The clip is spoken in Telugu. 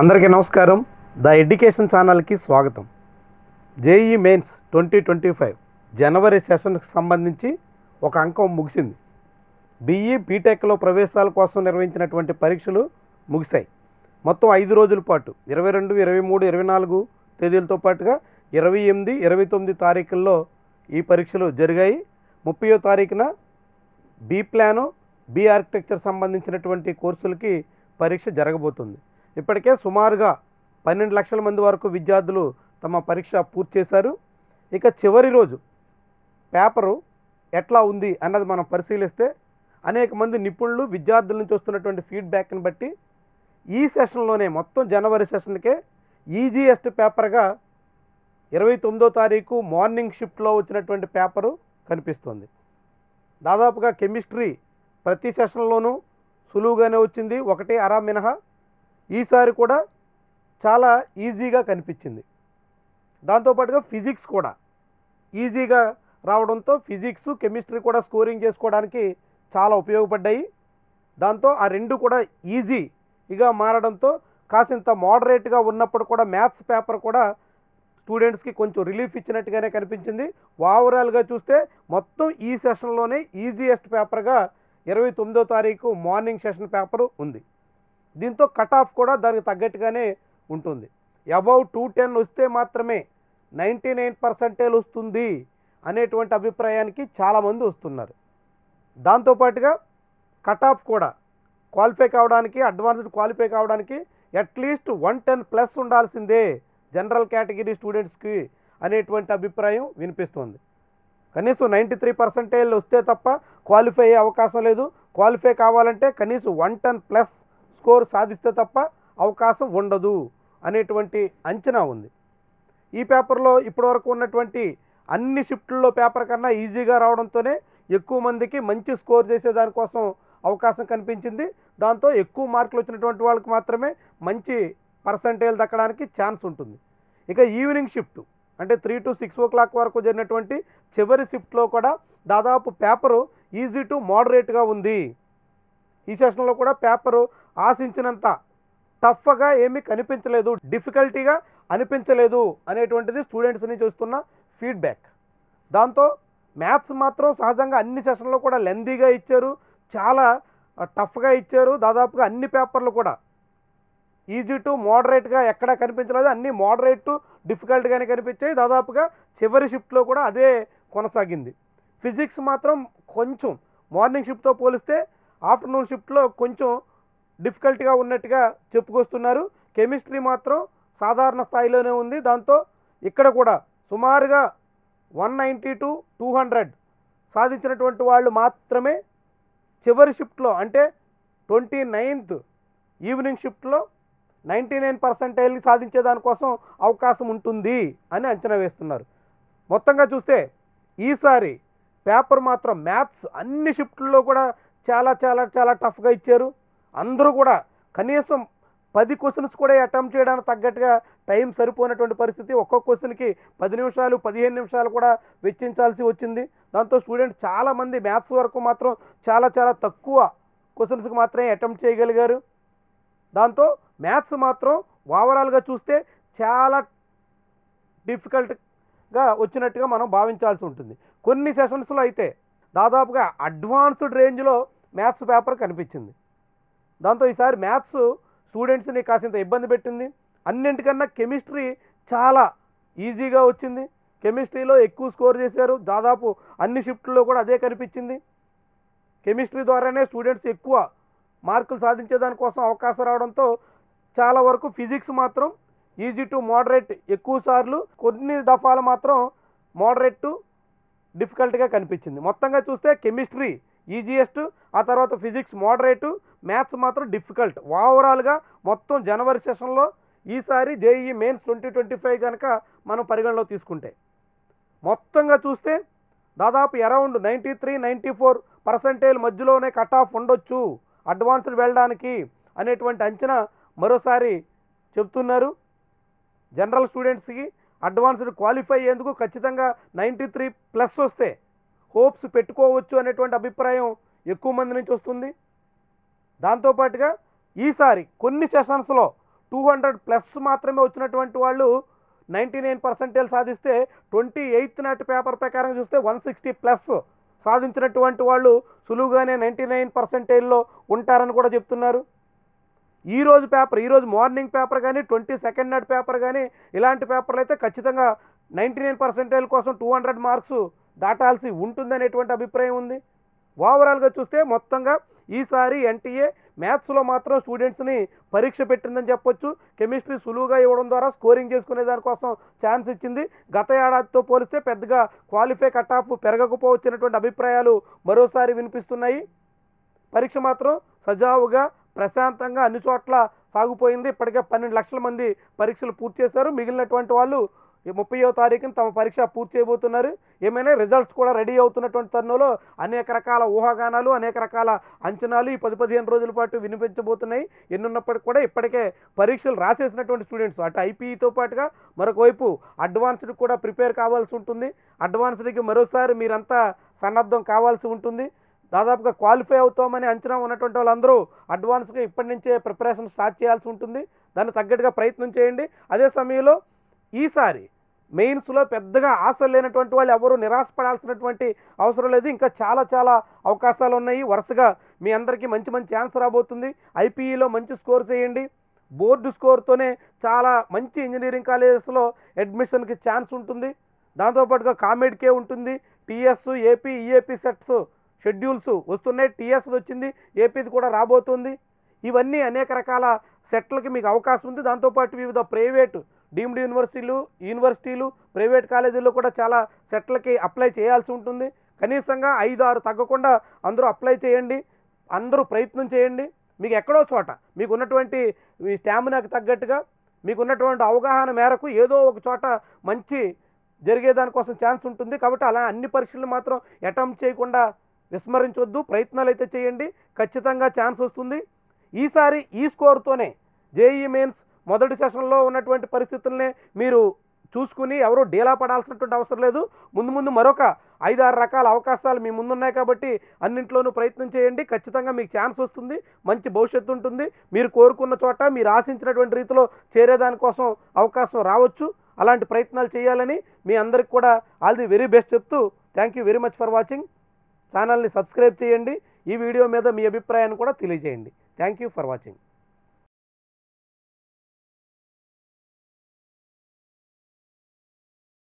అందరికీ నమస్కారం. ద ఎడ్యుకేషన్ ఛానల్కి స్వాగతం. JEE mains twenty twenty five జనవరి సెషన్కి సంబంధించి ఒక అంకం ముగిసింది. బీఈ బీటెక్లో ప్రవేశాల కోసం నిర్వహించినటువంటి పరీక్షలు ముగిశాయి. మొత్తం ఐదు రోజుల పాటు ఇరవై రెండు ఇరవై మూడు ఇరవై నాలుగు తేదీలతో పాటుగా ఇరవై ఎనిమిది ఇరవై తొమ్మిది తారీఖుల్లో ఈ పరీక్షలు జరిగాయి. ముప్పయో తారీఖున బి ప్లాను బి ఆర్కిటెక్చర్ సంబంధించినటువంటి కోర్సులకి పరీక్ష జరగబోతుంది. ఇప్పటికే సుమారుగా పన్నెండు లక్షల మంది వరకు విద్యార్థులు తమ పరీక్ష పూర్తి చేశారు. ఇక చివరి రోజు పేపరు ఎట్లా ఉంది అన్నది మనం పరిశీలిస్తే అనేక మంది నిపుణులు విద్యార్థుల నుంచి వస్తున్నటువంటి ఫీడ్బ్యాక్ని బట్టి ఈ సెషన్లోనే మొత్తం జనవరి సెషన్కే ఈజీఎస్ట్ పేపర్గా ఇరవై తొమ్మిదో తారీఖు మార్నింగ్ షిఫ్ట్లో వచ్చినటువంటి పేపరు కనిపిస్తుంది. దాదాపుగా కెమిస్ట్రీ ప్రతి సెషన్లోనూ సులువుగానే వచ్చింది. ఒకటి అరా మినహా ఈసారి కూడా చాలా ఈజీగా కనిపించింది. దాంతోపాటుగా ఫిజిక్స్ కూడా ఈజీగా రావడంతో ఫిజిక్స్ కెమిస్ట్రీ కూడా స్కోరింగ్ చేసుకోవడానికి చాలా ఉపయోగపడ్డాయి. దాంతో ఆ రెండు కూడా ఈజీగా మారడంతో కాసింత మోడరేట్గా ఉన్నప్పుడు కూడా మ్యాథ్స్ పేపర్ కూడా స్టూడెంట్స్కి కొంచెం రిలీఫ్ ఇచ్చినట్టుగానే కనిపించింది. ఓవరాల్గా చూస్తే మొత్తం ఈ సెషన్లోనే ఈజీయెస్ట్ పేపర్గా ఇరవై తొమ్మిదో తారీఖు మార్నింగ్ సెషన్ పేపరు ఉంది. దీంతో కట్ ఆఫ్ కూడా దానికి తగ్గట్టుగానే ఉంటుంది. అబౌవ్ టూ టెన్ వస్తే మాత్రమే నైంటీ నైన్ పర్సెంటేజ్ వస్తుంది అనేటువంటి అభిప్రాయానికి చాలామంది వస్తున్నారు. దాంతోపాటుగా కట్ ఆఫ్ కూడా క్వాలిఫై కావడానికి అడ్వాన్స్డ్ క్వాలిఫై కావడానికి at least one ten plus ఉండాల్సిందే జనరల్ కేటగిరీ స్టూడెంట్స్కి అనేటువంటి అభిప్రాయం వినిపిస్తుంది. కనీసం నైంటీ త్రీ పర్సెంటేజ్ వస్తే తప్ప క్వాలిఫై అయ్యే అవకాశం లేదు. క్వాలిఫై కావాలంటే కనీసం వన్ టెన్ ప్లస్ స్కోర్ సాధిస్తే తప్ప అవకాశం ఉండదు అనేటువంటి అంచనా ఉంది. ఈ పేపర్లో ఇప్పటివరకు ఉన్నటువంటి అన్ని షిఫ్ట్లలో పేపర్ కన్నా ఈజీగా రావడంతోనే ఎక్కువ మందికి మంచి స్కోర్ చేసే దానికోసం అవకాశం కనిపించింది. దాంతో ఎక్కువ మార్కులు వచ్చినటువంటి వాళ్ళకి మాత్రమే మంచి పర్సంటేజ్ దక్కడానికి ఛాన్స్ ఉంటుంది. ఇక ఈవినింగ్ షిఫ్ట్ అంటే three to six o'clock వరకు జరిగినటువంటి చివరి షిఫ్ట్లో కూడా దాదాపు పేపరు ఈజీ టు మోడరేట్గా ఉంది. ఈ సెషన్లో కూడా పేపరు ఆశించినంత టఫ్గా ఏమీ కనిపించలేదు డిఫికల్టీగా అనిపించలేదు అనేటువంటిది స్టూడెంట్స్ నుంచి వస్తున్న ఫీడ్బ్యాక్ దాంతో మ్యాథ్స్ మాత్రం సహజంగా అన్ని సెషన్లో కూడా లెందీగా ఇచ్చారు చాలా టఫ్గా ఇచ్చారు. దాదాపుగా అన్ని పేపర్లు కూడా ఈజీ టు మోడరేట్గా ఎక్కడా కనిపించలేదు అన్నీ మోడరేట్ టు డిఫికల్ట్గానే కనిపించాయి. దాదాపుగా చివరి షిఫ్ట్లో కూడా అదే కొనసాగింది. ఫిజిక్స్ మాత్రం కొంచెం మార్నింగ్ షిఫ్ట్తో పోలిస్తే ఆఫ్టర్నూన్ షిఫ్ట్లో కొంచెం డిఫికల్ట్గా ఉన్నట్టుగా చెప్పుకొస్తున్నారు. కెమిస్ట్రీ మాత్రం సాధారణ స్థాయిలోనే ఉంది. దాంతో ఇక్కడ కూడా సుమారుగా one ninety to two hundred సాధించినటువంటి వాళ్ళు మాత్రమే చివరి షిఫ్ట్లో అంటే ట్వంటీ నైన్త్ ఈవినింగ్ షిఫ్ట్లో నైంటీ నైన్ పర్సెంటేజ్ని సాధించే దానికోసం అవకాశం ఉంటుంది అని అంచనా వేస్తున్నారు. మొత్తంగా చూస్తే ఈసారి పేపర్ మాత్రం మ్యాథ్స్ అన్ని షిఫ్ట్లలో కూడా చాలా చాలా చాలా టఫ్గా ఇచ్చారు. అందరూ కూడా కనీసం పది క్వశ్చన్స్ కూడా అటెంప్ట్ చేయడానికి తగ్గట్టుగా టైం సరిపోయినటువంటి పరిస్థితి. ఒక్కొక్క క్వశ్చన్కి పది నిమిషాలు పదిహేను నిమిషాలు కూడా వెచ్చించాల్సి వచ్చింది. దాంతో స్టూడెంట్ చాలామంది మ్యాథ్స్ వరకు మాత్రం చాలా చాలా తక్కువ క్వశ్చన్స్కి మాత్రమే అటెంప్ట్ చేయగలిగారు. దాంతో మ్యాథ్స్ మాత్రం ఓవరాల్గా చూస్తే చాలా డిఫికల్ట్గా వచ్చినట్టుగా మనం భావించాల్సి ఉంటుంది. కొన్ని సెషన్స్లో అయితే దాదాపుగా అడ్వాన్స్డ్ రేంజ్లో మ్యాథ్స్ పేపర్ కనిపించింది. దాంతో ఈసారి మ్యాథ్స్ స్టూడెంట్స్ని కాసింత ఇబ్బంది పెట్టింది. అన్నింటికన్నా కెమిస్ట్రీ చాలా ఈజీగా వచ్చింది. కెమిస్ట్రీలో ఎక్కువ స్కోర్ చేశారు. దాదాపు అన్ని షిఫ్ట్లో కూడా అదే కనిపించింది. కెమిస్ట్రీ ద్వారానే స్టూడెంట్స్ ఎక్కువ మార్కులు సాధించే దానికోసం అవకాశం రావడంతో చాలా వరకు ఫిజిక్స్ మాత్రం ఈజీ టు మోడరేట్ ఎక్కువ సార్లు. కొన్ని దఫాలు మాత్రం మోడరేట్ టు డిఫికల్ట్గా కనిపించింది. మొత్తంగా చూస్తే కెమిస్ట్రీ ఈజియెస్ట్ ఆ తర్వాత ఫిజిక్స్ మోడరేటు మ్యాథ్స్ మాత్రం డిఫికల్ట్. ఓవరాల్గా మొత్తం జనవరి సెషన్లో ఈసారి JEE mains twenty twenty five కనుక మనం పరిగణలో తీసుకుంటే. మొత్తంగా చూస్తే దాదాపు around ninety three ninety four percentage మధ్యలోనే కట్ ఆఫ్ ఉండొచ్చు. అడ్వాన్స్డ్ వెళ్ళడానికి అనేటువంటి అంచనా మరోసారి చెప్తున్నారు జనరల్ స్టూడెంట్స్కి అడ్వాన్స్డ్ క్వాలిఫై అయ్యేందుకు ఖచ్చితంగా నైంటీ త్రీ ప్లస్ వస్తే హోప్స్ పెట్టుకోవచ్చు అనేటువంటి అభిప్రాయం ఎక్కువ మంది నుంచి వస్తుంది. దాంతోపాటుగా ఈసారి కొన్ని సెషన్స్లో టూ హండ్రెడ్ ప్లస్ మాత్రమే వచ్చినటువంటి వాళ్ళు నైంటీ నైన్ పర్సెంటేజ్ సాధిస్తే ట్వంటీ ఎయిత్ నాటి పేపర్ ప్రకారం చూస్తే వన్ సిక్స్టీ ప్లస్ సాధించినటువంటి వాళ్ళు సులువుగానే నైంటీ నైన్ పర్సెంటేజ్లో ఉంటారని కూడా చెప్తున్నారు. ఈ రోజు పేపర్ ఈరోజు మార్నింగ్ పేపర్ కానీ ట్వంటీ సెకండ్ నాటి పేపర్ కానీ ఇలాంటి పేపర్లు అయితే ఖచ్చితంగా నైంటీ నైన్ పర్సెంటేజ్ కోసం టూ హండ్రెడ్ మార్క్స్ దాటాల్సి ఉంటుందనేటువంటి అభిప్రాయం ఉంది. ఓవరాల్గా చూస్తే మొత్తంగా ఈసారి ఎన్టీఏ మ్యాథ్స్లో మాత్రం స్టూడెంట్స్ని పరీక్ష పెట్టిందని చెప్పొచ్చు. కెమిస్ట్రీ సులువుగా ఇవ్వడం ద్వారా స్కోరింగ్ చేసుకునే దానికోసం ఛాన్స్ ఇచ్చింది. గత ఏడాదితో పోలిస్తే పెద్దగా క్వాలిఫై కట్ ఆఫ్ పెరగకపోవచ్చినటువంటి అభిప్రాయాలు మరోసారి వినిపిస్తున్నాయి. పరీక్ష మాత్రం సజావుగా ప్రశాంతంగా అన్ని చోట్ల సాగిపోయింది. ఇప్పటికే పన్నెండు లక్షల మంది పరీక్షలు పూర్తి చేశారు. మిగిలినటువంటి వాళ్ళు ముప్పయో తారీఖున తమ పరీక్ష పూర్తి చేయబోతున్నారు. ఏమైనా రిజల్ట్స్ కూడా రెడీ అవుతున్నటువంటి తరుణంలో అనేక రకాల ఊహాగానాలు అనేక రకాల అంచనాలు ఈ పది పదిహేను రోజుల పాటు వినిపించబోతున్నాయి. ఎన్నున్నప్పటికీ కూడా ఇప్పటికే పరీక్షలు రాసేసినటువంటి స్టూడెంట్స్ అటు ఐపీఈతో పాటుగా మరొక వైపు అడ్వాన్స్డ్ కూడా ప్రిపేర్ కావాల్సి ఉంటుంది. అడ్వాన్స్డ్కి మరోసారి మీరంతా సన్నద్ధం కావాల్సి ఉంటుంది. దాదాపుగా క్వాలిఫై అవుతామని అంచనా ఉన్నటువంటి వాళ్ళందరూ అడ్వాన్స్గా ఇప్పటి నుంచే ప్రిపరేషన్ స్టార్ట్ చేయాల్సి ఉంటుంది. దాన్ని తగ్గట్టుగా ప్రయత్నం చేయండి. అదే సమయంలో ఈసారి మెయిన్స్లో పెద్దగా ఆశలు లేనటువంటి వాళ్ళు ఎవరు నిరాశపడాల్సినటువంటి అవసరం లేదు. ఇంకా చాలా చాలా అవకాశాలు ఉన్నాయి. వరుసగా మీ అందరికీ మంచి మంచి ఛాన్స్ రాబోతుంది. ఐపీఈలో మంచి స్కోర్ చేయండి. బోర్డు స్కోర్తోనే చాలా మంచి ఇంజనీరింగ్ కాలేజెస్లో అడ్మిషన్కి ఛాన్స్ ఉంటుంది. దాంతోపాటుగా కామెడ్కే ఉంటుంది. TS AP EAP sets schedules వస్తున్నాయి. టీఎస్ వచ్చింది. ఏపీది కూడా రాబోతుంది. ఇవన్నీ అనేక రకాల సెట్లకి మీకు అవకాశం ఉంది. దాంతోపాటు వివిధ ప్రైవేటు డీమ్డ్ యూనివర్సిటీలు యూనివర్సిటీలు ప్రైవేట్ కాలేజీల్లో కూడా చాలా సెట్లకి అప్లై చేయాల్సి ఉంటుంది. కనీసంగా ఐదు ఆరు తగ్గకుండా అందరూ అప్లై చేయండి. అందరూ ప్రయత్నం చేయండి. మీకు ఎక్కడో చోట మీకు ఉన్నటువంటి ఈ స్టామినాకి తగ్గట్టుగా మీకు ఉన్నటువంటి అవగాహన మేరకు ఏదో ఒక చోట మంచి జరిగేదానికోసం ఛాన్స్ ఉంటుంది. కాబట్టి అలా అన్ని పరీక్షలు మాత్రం అటెంప్ట్ చేయకుండా విస్మరించొద్దు. ప్రయత్నాలు అయితే చేయండి. ఖచ్చితంగా ఛాన్స్ వస్తుంది. ఈసారి ఈ స్కోర్తోనే జేఈ మెయిన్స్ మొదటి సెషన్లో ఉన్నటువంటి పరిస్థితుల్ని మీరు చూసుకుని ఎవరు డీలా పడాల్సినటువంటి అవసరం లేదు. ముందు ముందు మరొక ఐదారు రకాల అవకాశాలు మీ ముందున్నాయి కాబట్టి అన్నింట్లోనూ ప్రయత్నం చేయండి. ఖచ్చితంగా మీకు ఛాన్స్ వస్తుంది. మంచి భవిష్యత్తు ఉంటుంది. మీరు కోరుకున్న చోట మీరు ఆశించినటువంటి రీతిలో చేరేదానికోసం అవకాశం రావచ్చు. అలాంటి ప్రయత్నాలు చేయాలని మీ అందరికి కూడా ఆల్ ది వెరీ బెస్ట్ చెప్తూ thank you very much for watching. ఛానల్ని సబ్స్క్రైబ్ చేయండి. ఈ వీడియో మీద మీ అభిప్రాయాన్ని కూడా తెలియజేయండి. Thank you for watching.